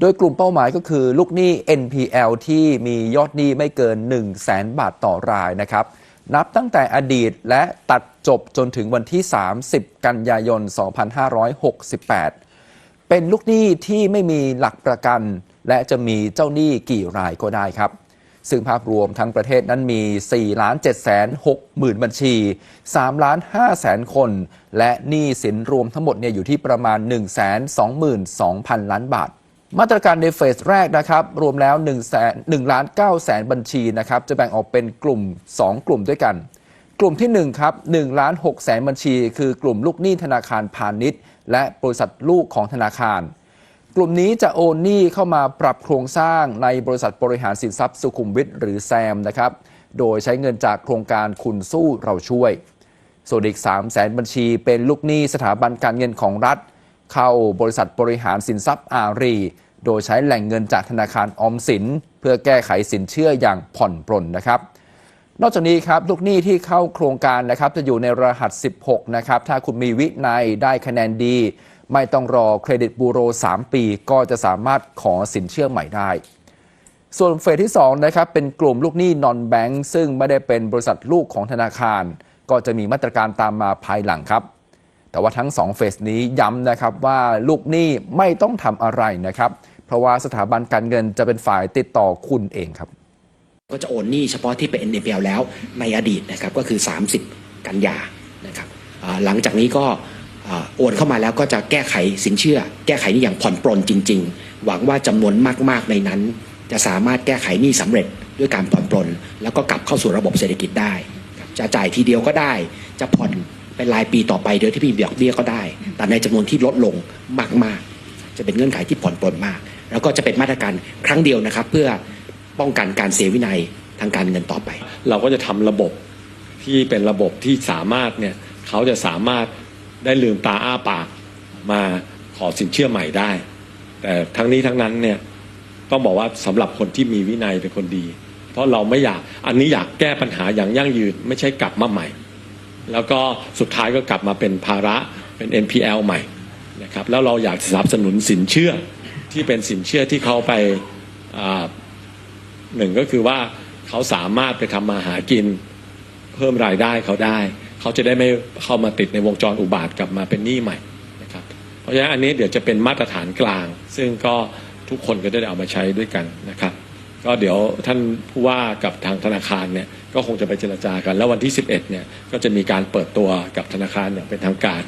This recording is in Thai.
โดยกลุ่มเป้าหมายก็คือลูกหนี้ NPL ที่มียอดหนี้ไม่เกิน 1 0 0 0 0แสนบาทต่อรายนะครับ นับตั้งแต่อดีตและตัดจบจนถึงวันที่ 30 กันยายน 2568 เป็นลูกหนี้ที่ไม่มีหลักประกัน และจะมีเจ้าหนี้กี่รายก็ได้ครับ ซึ่งภาพรวมทั้งประเทศนั้นมี 4 ล้าน7 6 0 0 0 0บัญชี 3 ล้าน5แสนคน และหนี้สินรวมทั้งหมดเนี่ยอยู่ที่ประมาณ 1 2 2 0 0 0 ล้านบาท มาตรการในเฟสแรกนะครับ รวมแล้ว1 1ล้าน9แสนบัญชีนะครับ จะแบ่งออกเป็นกลุ่ม 2 กลุ่มด้วยกัน กลุ่มที่1ครับ1ล้าน6แสนบัญชี คือกลุ่มลูกหนี้ธนาคารพาณิชย์ และบริษัทลูกของธนาคาร กลุ่มนี้จะโอนหนี้เข้ามาปรับโครงสร้างในบริษัทบริหารสินทรัพย์สุขุมวิทหรือแซมนะครับ โดยใช้เงินจากโครงการคุณสู้เราช่วย ส่วนอีก3 0 0แสนบัญชี เป็นลูกหนี้สถาบันการเงินของรัฐ เข้าบริษัทบริหารสินทรัพย์อารี โดยใช้แหล่งเงินจากธนาคารออมสิน เพื่อแก้ไขสินเชื่ออย่างผ่อนปรนนะครับนอกจากนี้ครับลูกหนี้ที่เข้าโครงการนะครับจะอยู่ในรหัส 16 นะครับ ถ้าคุณมีวินัยได้คะแนนดี ไม่ต้องรอเครดิตบูโร 3 ปี ก็จะสามารถขอสินเชื่อใหม่ได้ ส่วนเฟสที่ 2 นะครับ เป็นกลุ่มลูกหนี้นอนแบงก์ซึ่งไม่ได้เป็นบริษัทลูกของธนาคาร ก็จะมีมาตรการตามมาภายหลังครับ แต่ว่าทั้ง 2 เฟสนี้ย้ำนะครับว่าลูกหนี้ไม่ต้องทำอะไรนะครับ เพราะว่าสถาบันการเงินจะเป็นฝ่ายติดต่อคุณเองครับ ก็จะโอนหนี้เฉพาะที่เป็น NPL แล้วในอดีตนะครับก็คือ 30 กันยานะครับหลังจากนี้ก็โอนเข้ามาแล้วก็จะแก้ไขสินเชื่อ แก้ไขนี้อย่างผ่อนปรนจริง ๆ หวังว่าจำนวนมากๆในนั้น จะสามารถแก้ไขหนี้สำเร็จด้วยการผ่อนปรนแล้วก็กลับเข้าสู่ระบบเศรษฐกิจได้ จะจ่ายทีเดียวก็ได้จะผ่อน เป็นรายปีต่อไปโดยที่ไม่มีดอกเบี้ยก็ได้ แต่ในจำนวนที่ลดลงมากๆ จะเป็นเงื่อนไขที่ผ่อนปรนมาก แล้วก็จะเป็นมาตรการครั้งเดียวนะครับ เพื่อป้องกันการเสียวินัยทางการเงินต่อไป เราก็จะทำระบบที่เป็นระบบที่สามารถเนี่ยเขาจะสามารถได้ลืมตาอ้าปากมาขอสินเชื่อใหม่ได้ แต่ทั้งนี้ทั้งนั้นเนี่ยต้องบอกว่าสำหรับคนที่มีวินัยเป็นคนดี เพราะเราไม่อยากอันนี้อยากแก้ปัญหาอย่างยั่งยืนไม่ใช่กลับมาใหม่ แล้วก็สุดท้ายก็กลับมาเป็นภาระเป็น NPL ใหม่นะครับแล้วเราอยากสนับสนุนสินเชื่อที่เป็นสินเชื่อที่เขาไปหนึ่งก็คือว่าเขาสามารถไปทำมาหากินเพิ่มรายได้เขาได้ เขาจะได้ไม่เข้ามาติดในวงจรอุบาทกลับมาเป็นหนี้ใหม่นะครับเพราะฉะนั้นอันนี้เดี๋ยวจะเป็นมาตรฐานกลาง ซึ่งก็ทุกคนก็จะได้เอามาใช้ด้วยกันนะครับ ก็เดี๋ยวท่านผู้ว่ากับทางธนาคารเนี่ยก็คงจะไปเจรจากัน แล้ววันที่ 11เนี่ยก็จะมีการเปิดตัวกับธนาคารอย่างเป็นทางการ